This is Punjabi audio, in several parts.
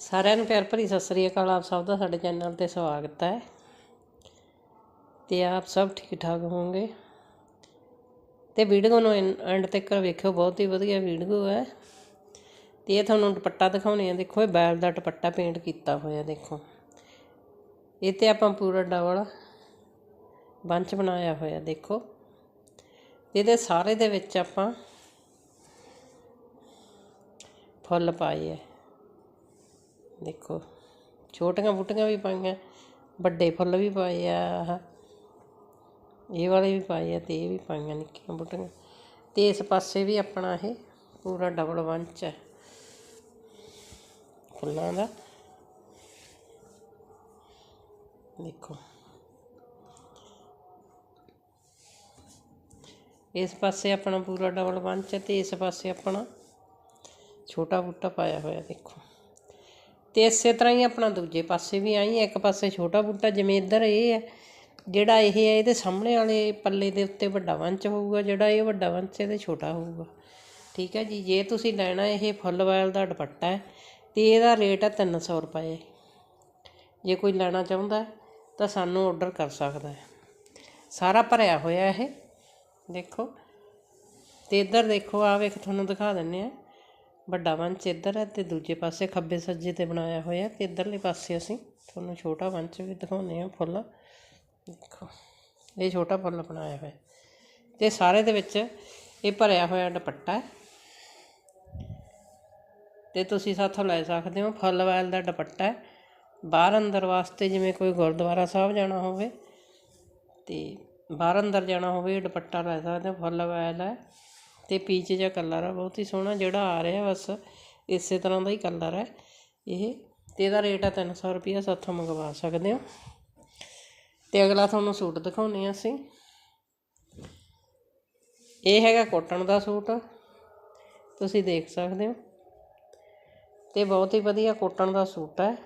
ਸਾਰਿਆਂ ਨੂੰ ਪਿਆਰ ਭਰੀ ਸਤਿ ਸ੍ਰੀ ਅਕਾਲ। ਆਪ ਸਭ ਦਾ ਸਾਡੇ ਚੈਨਲ ਤੇ ਸਵਾਗਤ ਹੈ ਤੇ ਆਪ ਸਭ ਠੀਕ ਠਾਕ ਹੋਵੋਗੇ। ਤੇ ਵੀਡੀਓ ਨੂੰ ਐਂਡ ਤੱਕ ਵੇਖਿਓ, ਬਹੁਤ ਹੀ ਵਧੀਆ ਵੀਡੀਓ ਹੈ। ਤੇ ਇਹ ਤੁਹਾਨੂੰ ਦੁਪੱਟਾ ਦਿਖਾਉਣੇ ਆ। ਦੇਖੋ, ਇਹ ਬੈਲ ਦਾ ਦੁਪੱਟਾ ਪੇਂਟ ਕੀਤਾ ਹੋਇਆ, ਦੇਖੋ। ਇਹ ਤੇ ਆਪਾਂ ਪੂਰਾ ਡਬਲ ਬੰਚ ਬਣਾਇਆ ਹੋਇਆ, ਦੇਖੋ। ਇਹਦੇ ਸਾਰੇ ਦੇ ਵਿੱਚ ਆਪਾਂ ਫੁੱਲ ਪਾਏ ਹੈ ਦੇਖੋ, ਛੋਟੀਆਂ ਬੂਟੀਆਂ ਵੀ ਪਾਈਆਂ, ਵੱਡੇ ਫੁੱਲ ਵੀ ਪਾਏ ਆ, ਆਹ। ਇਹ ਵਾਲੇ ਵੀ ਪਾਏ ਆ ਤੇ ਇਹ ਵੀ ਪਾਈਆਂ ਨਿੱਕੀਆਂ ਬੂਟੀਆਂ। ਤੇ ਇਸ ਪਾਸੇ ਵੀ ਆਪਣਾ ਇਹ ਪੂਰਾ ਡਬਲ ਵੰਚ ਹੈ। ਫੁੱਲਾਂ ਦਾ। ਦੇਖੋ। ਇਸ ਪਾਸੇ ਆਪਣਾ ਪੂਰਾ ਡਬਲ ਬੰਚ ਹੈ ਤੇ ਇਸ ਪਾਸੇ ਆਪਣਾ ਛੋਟਾ ਬੂਟਾ ਪਾਇਆ ਹੋਇਆ, ਦੇਖੋ। ਤੇ ਇਸੇ ਤਰ੍ਹਾਂ ਹੀ ਆਪਣਾ ਦੂਜੇ ਪਾਸੇ ਵੀ ਆਈ, ਇੱਕ ਪਾਸੇ ਛੋਟਾ ਬੂਟਾ ਜਿਵੇਂ ਇੱਧਰ ਇਹ ਹੈ, ਜਿਹੜਾ ਇਹ ਹੈ, ਇਹਦੇ ਸਾਹਮਣੇ ਵਾਲੇ ਪੱਲੇ ਦੇ ਉੱਤੇ ਵੱਡਾ ਵੰਚ ਹੋਊਗਾ, ਜਿਹੜਾ ਇਹ ਵੱਡਾ ਵੰਚ ਇਹਦੇ ਛੋਟਾ ਹੋਊਗਾ। ਠੀਕ ਹੈ ਜੀ, ਜੇ ਤੁਸੀਂ ਲੈਣਾ ਇਹ ਫੁੱਲ ਵਾਲ ਦਾ ਦੁਪੱਟਾ ਹੈ, ਤੇ ਇਹਦਾ ਰੇਟ ਹੈ 300 ਰੁਪਏ। ਜੇ ਕੋਈ ਲੈਣਾ ਚਾਹੁੰਦਾ ਤਾਂ ਸਾਨੂੰ ਆਰਡਰ ਕਰ ਸਕਦਾ ਹੈ। ਸਾਰਾ ਭਰਿਆ ਹੋਇਆ ਇਹ, ਦੇਖੋ। ਤੇ ਇੱਧਰ ਦੇਖੋ ਆ ਵੇਖ, ਤੁਹਾਨੂੰ ਦਿਖਾ ਦਿੰਨੇ ਆ ਵੱਡਾ ਵੰਚ ਇੱਧਰ ਹੈ ਅਤੇ ਦੂਜੇ ਪਾਸੇ ਖੱਬੇ ਸੱਜੇ ਤੇ ਬਣਾਇਆ ਹੋਇਆ ਅਤੇ ਇੱਧਰਲੇ ਪਾਸੇ ਅਸੀਂ ਤੁਹਾਨੂੰ ਛੋਟਾ ਵੰਚ ਵੀ ਦਿਖਾਉਂਦੇ ਹਾਂ ਫੁੱਲ। ਦੇਖੋ, ਇਹ ਛੋਟਾ ਫੁੱਲ ਬਣਾਇਆ ਹੋਇਆ ਅਤੇ ਸਾਰੇ ਦੇ ਵਿੱਚ ਇਹ ਭਰਿਆ ਹੋਇਆ ਦੁਪੱਟਾ ਹੈ। ਤੇ ਤੁਸੀਂ ਸਾਥੋਂ ਲੈ ਸਕਦੇ ਹੋ ਫੁੱਲ ਵਾਲ ਦਾ ਦੁਪੱਟਾ ਬਾਹਰ ਅੰਦਰ ਵਾਸਤੇ ਜਿਵੇਂ ਕੋਈ ਗੁਰਦੁਆਰਾ ਸਾਹਿਬ ਜਾਣਾ ਹੋਵੇ ਤੇ ਬਾਹਰ ਅੰਦਰ ਜਾਣਾ ਹੋਵੇ ਇਹ ਦੁਪੱਟਾ ਲੈ ਸਕਦੇ ਹੋ, ਫੁੱਲ ਵਾਲ ਹੈ। ਅਤੇ ਪੀਚ ਜਿਹਾ ਕਲਰ ਆ, ਬਹੁਤ ਹੀ ਸੋਹਣਾ ਜਿਹੜਾ ਆ ਰਿਹਾ ਬਸ, ਇਸੇ ਤਰ੍ਹਾਂ ਦਾ ਹੀ ਕਲਰ ਹੈ ਇਹ। ਅਤੇ ਇਹਦਾ ਰੇਟ ਆ ਤਿੰਨ ਸੌ ਰੁਪਈਆ, ਸਾਥੋਂ ਮੰਗਵਾ ਸਕਦੇ ਹੋ। ਅਤੇ ਅਗਲਾ ਤੁਹਾਨੂੰ ਸੂਟ ਦਿਖਾਉਨੇ ਆ ਅਸੀਂ। ਇਹ ਹੈਗਾ ਕੋਟਨ ਦਾ ਸੂਟ, ਤੁਸੀਂ ਦੇਖ ਸਕਦੇ ਹੋ। ਤੇ ਬਹੁਤ ਹੀ ਵਧੀਆ ਕੋਟਨ ਦਾ ਸੂਟ ਹੈ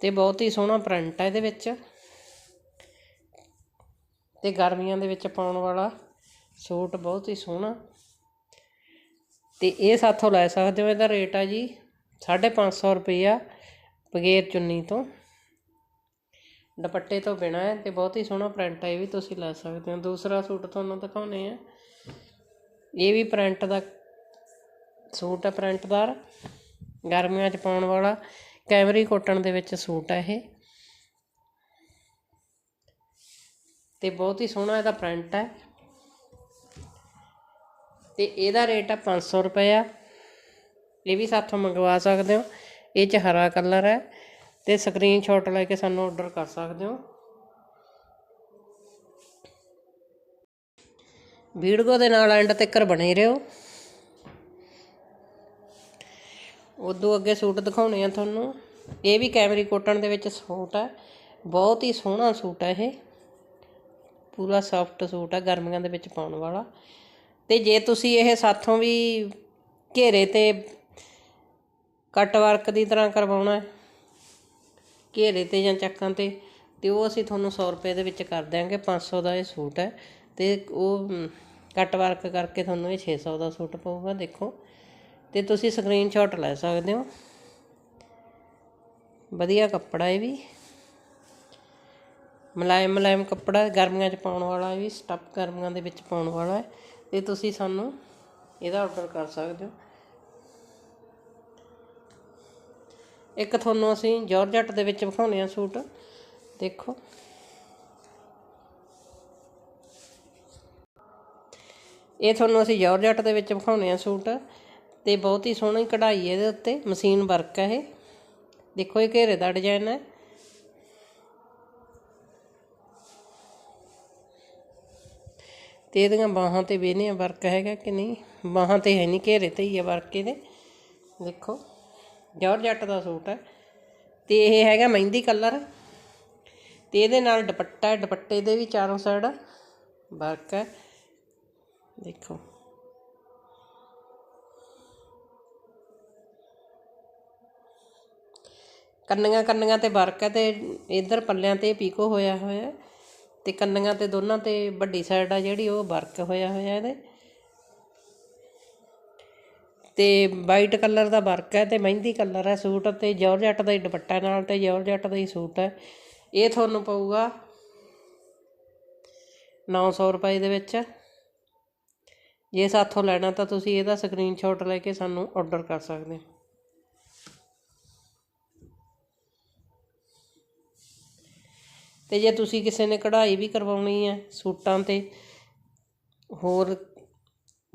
ਤੇ ਬਹੁਤ ਹੀ ਸੋਹਣਾ ਪ੍ਰਿੰਟ ਹੈ ਇਹਦੇ ਵਿੱਚ। ਅਤੇ ਗਰਮੀਆਂ ਦੇ ਵਿੱਚ ਪਾਉਣ ਵਾਲਾ ਸੂਟ ਬਹੁਤ ਹੀ ਸੋਹਣਾ। ਅਤੇ ਇਹ ਸਾਥੋਂ ਲੈ ਸਕਦੇ ਹੋ, ਇਹਦਾ ਰੇਟ ਆ ਜੀ 550 ਰੁਪਈਆ ਬਗੈਰ ਚੁੰਨੀ ਤੋਂ। ਦੁਪੱਟੇ ਤੋਂ ਬਿਨਾਂ ਹੈ ਅਤੇ ਬਹੁਤ ਹੀ ਸੋਹਣਾ ਪ੍ਰਿੰਟ ਹੈ ਇਹ ਵੀ ਤੁਸੀਂ ਲੈ ਸਕਦੇ ਹੋ। ਦੂਸਰਾ ਸੂਟ ਤੁਹਾਨੂੰ ਦਿਖਾਉਨੇ ਆ। ਇਹ ਵੀ ਪ੍ਰਿੰਟ ਦਾ ਸੂਟ ਹੈ ਪ੍ਰਿੰਟਦਾਰ। ਗਰਮੀਆਂ 'ਚ ਪਾਉਣ ਵਾਲਾ ਕੈਮਰੀ ਕੋਟਨ ਦੇ ਵਿੱਚ ਸੂਟ ਹੈ ਇਹ। ਤੇ ਬਹੁਤ ਹੀ ਸੋਹਣਾ ਇਹਦਾ ਪ੍ਰਿੰਟ ਹੈ। ਤੇ ਇਹਦਾ ਰੇਟ ਹੈ 500 ਰੁਪਇਆ। ਇਹ ਵੀ ਸਾਥੋਂ ਮੰਗਵਾ ਸਕਦੇ ਹੋ। ਇਹ ਚ ਹਰਾ ਕਲਰ ਹੈ ਤੇ ਸਕਰੀਨਸ਼ਾਟ ਲੈ ਕੇ ਸਾਨੂੰ ਆਰਡਰ ਕਰ ਸਕਦੇ ਹੋ। ਵੀਡੀਓ ਦੇ ਨਾਲ ਐਂਡ ਤੱਕਰ ਬਣੇ ਰਹੋ। ਉਦੋਂ ਅੱਗੇ ਸੂਟ ਦਿਖਾਉਣੇ ਆ ਤੁਹਾਨੂੰ। ਇਹ ਵੀ ਕੈਮਰੀ ਕੋਟਨ ਦੇ ਵਿੱਚ ਸੂਟ ਹੈ। ਬਹੁਤ ਹੀ ਸੋਹਣਾ ਸੂਟ ਹੈ ਇਹ। ਪੂਰਾ ਸੌਫਟ ਸੂਟ ਹੈ ਗਰਮੀਆਂ ਦੇ ਵਿੱਚ ਪਾਉਣ ਵਾਲਾ। ਅਤੇ ਜੇ ਤੁਸੀਂ ਇਹ ਸਾਥੋਂ ਵੀ ਘੇਰੇ ਤੇ ਕੱਟ ਵਰਕ ਦੀ ਤਰ੍ਹਾਂ ਕਰਵਾਉਣਾ ਘੇਰੇ ਤੇ ਜਾਂ ਚੱਕਾਂ ਤੇ ਤੇ ਉਹ ਅਸੀਂ ਤੁਹਾਨੂੰ 100 ਰੁਪਏ ਦੇ ਵਿੱਚ ਕਰ ਦਿਆਂਗੇ 500 ਦਾ ਇਹ ਸੂਟ ਹੈ। ਤੇ ਉਹ ਕੱਟ ਵਰਕ ਕਰਕੇ ਤੁਹਾਨੂੰ ਇਹ 600 ਦਾ ਸੂਟ ਪਊਗਾ, ਦੇਖੋ। ਤੇ ਤੁਸੀਂ ਸਕਰੀਨਸ਼ਾਟ ਲੈ ਸਕਦੇ ਹੋ। ਵਧੀਆ ਕੱਪੜਾ ਇਹ ਵੀ। ਮੁਲਾਇਮ ਮੁਲਾਇਮ ਕੱਪੜਾ ਗਰਮੀਆਂ 'ਚ ਪਾਉਣ ਵਾਲਾ ਵੀ ਸਟੱਫ ਗਰਮੀਆਂ ਦੇ ਵਿੱਚ ਪਾਉਣ ਵਾਲਾ ਹੈ। ਅਤੇ ਤੁਸੀਂ ਸਾਨੂੰ ਇਹਦਾ ਔਡਰ ਕਰ ਸਕਦੇ ਹੋ। ਇੱਕ ਤੁਹਾਨੂੰ ਅਸੀਂ ਜਾਰਜਟ ਦੇ ਵਿੱਚ ਵਿਖਾਉਣੇ ਆ ਸੂਟ। ਦੇਖੋ। ਇਹ ਤੁਹਾਨੂੰ ਅਸੀਂ ਜਾਰਜਟ ਦੇ ਵਿੱਚ ਵਿਖਾਉਣੇ ਆ ਸੂਟ। ਤੇ ਬਹੁਤ ਹੀ ਸੋਹਣੀ ਕਢਾਈ ਹੈ ਇਹਦੇ ਉੱਤੇ। ਮਸ਼ੀਨ ਵਰਕ ਹੈ ਇਹ। ਦੇਖੋ ਇਹ ਘੇਰੇ ਦਾ ਡਿਜ਼ਾਈਨ ਹੈ। ਤੇ ਇਹਦੀਆਂ ਬਾਹਾਂ ਤੇ ਵੇਨੇ ਵਰਕ ਹੈਗਾ ਕਿ ਨਹੀਂ? ਬਾਹਾਂ ਤੇ ਹੈ ਨਹੀਂ, ਘੇਰੇ ਤੇ ਹੀ ਹੈ ਵਰਕ ਇਹਦੇ। ਦੇਖੋ ਜੌਰਜੱਟ ਦਾ ਸੂਟ ਹੈ। ਤੇ ਇਹ ਹੈਗਾ ਮਹਿੰਦੀ ਕਲਰ। ਤੇ ਇਹਦੇ ਨਾਲ ਦੁਪੱਟਾ ਦੁਪੱਟੇ ਦੇ ਵੀ ਚਾਰੋਂ ਸਾਈਡ ਵਰਕ ਹੈ। ਦੇਖੋ। ਕੰਨੀਆਂ ਕੰਨੀਆਂ ਤੇ ਵਰਕ ਹੈ ਤੇ ਇਧਰ ਪੱਲਿਆਂ ਤੇ ਪੀਕੋ ਹੋਇਆ ਹੋਇਆ ਅਤੇ ਕੰਨੀਆਂ ਤੇ ਦੋਨਾਂ ਤੇ ਵੱਡੀ ਸਾਈਡ ਆ ਜਿਹੜੀ, ਉਹ ਵਰਕ ਹੋਇਆ ਹੋਇਆ ਇਹਦੇ। ਅਤੇ ਵਾਈਟ ਕਲਰ ਦਾ ਵਰਕ ਹੈ ਅਤੇ ਮਹਿੰਦੀ ਕਲਰ ਹੈ ਸੂਟ ਤੇ ਜੌਰਜੱਟ ਦਾ ਹੀ ਦੁਪੱਟਾ ਨਾਲ ਤੇ ਜੌਰਜੱਟ ਦਾ ਹੀ ਸੂਟ ਹੈ। ਇਹ ਤੁਹਾਨੂੰ ਪਊਗਾ 900 ਰੁਪਏ ਦੇ ਵਿੱਚ। ਜੇ ਸਾਥੋਂ ਲੈਣਾ ਤਾਂ ਤੁਸੀਂ ਇਹਦਾ ਸਕਰੀਨਸ਼ਾਟ ਲੈ ਕੇ ਸਾਨੂੰ ਆਰਡਰ ਕਰ ਸਕਦੇ ਹੋ। ਅਤੇ ਜੇ ਤੁਸੀਂ ਕਿਸੇ ਨੇ ਕਢਾਈ ਵੀ ਕਰਵਾਉਣੀ ਹੈ ਸੂਟਾਂ ਤੇ, ਹੋਰ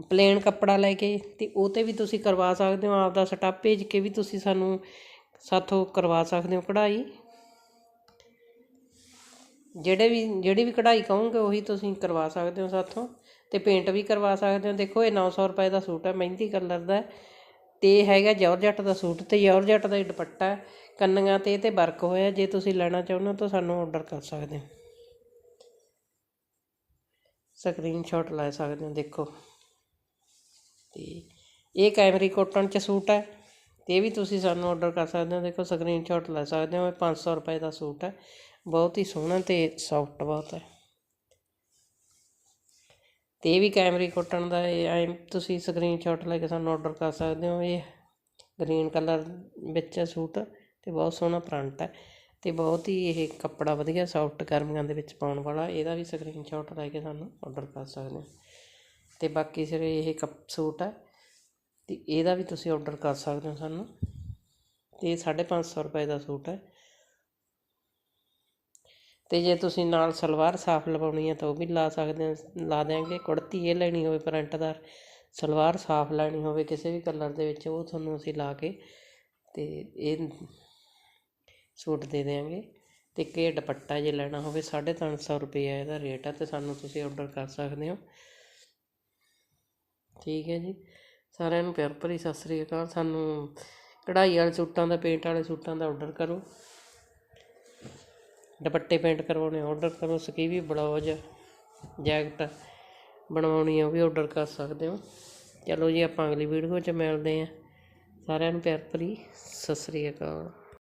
ਪਲੇਨ ਕੱਪੜਾ ਲੈ ਕੇ ਅਤੇ ਉਹ ਤੇ ਵੀ ਤੁਸੀਂ ਕਰਵਾ ਸਕਦੇ ਹੋ, ਆਪਦਾ ਸਟੱਪ ਭੇਜ ਕੇ ਵੀ ਤੁਸੀਂ ਸਾਨੂੰ ਸਾਥੋਂ ਕਰਵਾ ਸਕਦੇ ਹੋ ਕਢਾਈ। ਜਿਹੜੇ ਵੀ, ਜਿਹੜੀ ਵੀ ਕਢਾਈ ਕਹੋਗੇ ਉਹੀ ਤੁਸੀਂ ਕਰਵਾ ਸਕਦੇ ਹੋ ਸਾਥੋਂ ਅਤੇ ਪੇਂਟ ਵੀ ਕਰਵਾ ਸਕਦੇ ਹੋ। ਦੇਖੋ ਇਹ ਨੌ ਸੌ ਰੁਪਏ ਦਾ ਸੂਟ ਹੈ, ਮਹਿੰਦੀ ਕਲਰ ਦਾ ਤੇ ਇਹ ਹੈਗਾ ਜੌਰਜੱਟ ਦਾ ਸੂਟ ਤੇ ਜੌਰਜੱਟ ਦਾ ਹੀ ਦੁਪੱਟਾ ਹੈ ਕੰਨੀਆਂ ਤੇ ਇਹ ਤੇ ਵਰਕ ਹੋਇਆ, ਜੇ ਤੁਸੀਂ ਲੈਣਾ ਚਾਹੁੰਦੇ ਹੋ ਤਾਂ ਸਾਨੂੰ ਆਰਡਰ ਕਰ ਸਕਦੇ ਹੋ। ਸਕਰੀਨਸ਼ਾਟ ਲੈ ਸਕਦੇ ਹੋ, ਦੇਖੋ। ਤੇ ਇਹ ਕੈਮਰੀ ਕੋਟਨ ਚ ਸੂਟ ਹੈ, ਤੇ ਇਹ ਵੀ ਤੁਸੀਂ ਸਾਨੂੰ ਆਰਡਰ ਕਰ ਸਕਦੇ ਹੋ। ਦੇਖੋ ਸਕਰੀਨਸ਼ਾਟ ਲੈ ਸਕਦੇ ਹੋ, ਇਹ 500 ਰੁਪਏ ਦਾ ਸੂਟ ਹੈ। ਬਹੁਤ ਹੀ ਸੋਹਣਾ ਤੇ ਸੌਫਟ ਬਹੁਤ ਹੈ। ਤੇ ਇਹ ਵੀ ਕੈਮਰੇ ਕੋਟਨ ਦਾ ਇਹ ਐਂ, ਤੁਸੀਂ ਸਕਰੀਨਸ਼ਾਟ ਲੈ ਕੇ ਸਾਨੂੰ ਆਰਡਰ ਕਰ ਸਕਦੇ ਹੋ। ਇਹ ਗ੍ਰੀਨ ਕਲਰ ਵਿੱਚ ਹੈ ਸੂਟ ਤੇ ਬਹੁਤ ਸੋਹਣਾ ਪ੍ਰਿੰਟ ਹੈ ਤੇ ਬਹੁਤ ਹੀ ਇਹ ਕੱਪੜਾ ਵਧੀਆ ਸੌਫਟ ਗਰਮੀਆਂ ਦੇ ਵਿੱਚ ਪਾਉਣ ਵਾਲਾ, ਇਹਦਾ ਵੀ ਸਕਰੀਨਸ਼ਾਟ ਲੈ ਕੇ ਸਾਨੂੰ ਆਰਡਰ ਕਰ ਸਕਦੇ ਹੋ। ਤੇ ਬਾਕੀ ਸਿਰ ਇਹ ਕੱਪ ਸੂਟ ਹੈ, ਤੇ ਇਹਦਾ ਵੀ ਤੁਸੀਂ ਆਰਡਰ ਕਰ ਸਕਦੇ ਹੋ ਸਾਨੂੰ। ਤੇ ਇਹ 550 ਰੁਪਏ ਦਾ ਸੂਟ ਹੈ। ਅਤੇ ਜੇ ਤੁਸੀਂ ਨਾਲ ਸਲਵਾਰ ਸਾਫ਼ ਲਵਾਉਣੀ ਹੈ ਤਾਂ ਉਹ ਵੀ ਲਾ ਸਕਦੇ ਹੋ ਲਾ ਦਿਆਂਗੇ। ਕੁੜਤੀ ਇਹ ਲੈਣੀ ਹੋਵੇ ਪ੍ਰਿੰਟਦਾਰ, ਸਲਵਾਰ ਸਾਫ਼ ਲੈਣੀ ਹੋਵੇ ਕਿਸੇ ਵੀ ਕਲਰ ਦੇ ਵਿੱਚ, ਉਹ ਤੁਹਾਨੂੰ ਅਸੀਂ ਲਾ ਕੇ ਅਤੇ ਇਹ ਸੂਟ ਦੇ ਦਿਆਂਗੇ। ਅਤੇ ਕਿ ਦੁਪੱਟਾ ਜੇ ਲੈਣਾ ਹੋਵੇ, ਸਾਢੇ ਤਿੰਨ ਸੌ ਰੁਪਈਆ ਇਹਦਾ ਰੇਟ ਆ ਅਤੇ ਸਾਨੂੰ ਤੁਸੀਂ ਔਡਰ ਕਰ ਸਕਦੇ ਹੋ। ਠੀਕ ਹੈ ਜੀ। ਸਾਰਿਆਂ ਨੂੰ ਪਿਆਰ ਭਰੀ ਸਤਿ ਸ੍ਰੀ ਅਕਾਲ। ਸਾਨੂੰ ਕਢਾਈ ਵਾਲੇ ਸੂਟਾਂ ਦਾ, ਪੇਂਟ ਵਾਲੇ ਸੂਟਾਂ ਦਾ ਔਡਰ ਕਰੋ। ਦੁਪੱਟੇ ਪੇਂਟ ਕਰਵਾਉਣੇ ਔਡਰ ਕਰੋ, ਸਕੀਵੀ ਬਲਾਉਜ ਜੈਕਟ ਬਣਵਾਉਣੀ ਆ, ਉਹ ਵੀ ਔਡਰ ਕਰ ਸਕਦੇ ਹੋ। ਚਲੋ ਜੀ, ਆਪਾਂ ਅਗਲੀ ਵੀਡੀਓ 'ਚ ਮਿਲਦੇ ਹਾਂ। ਸਾਰਿਆਂ ਨੂੰ ਪਿਆਰ ਭਰੀ, ਸਤਿ ਸ੍ਰੀ ਅਕਾਲ।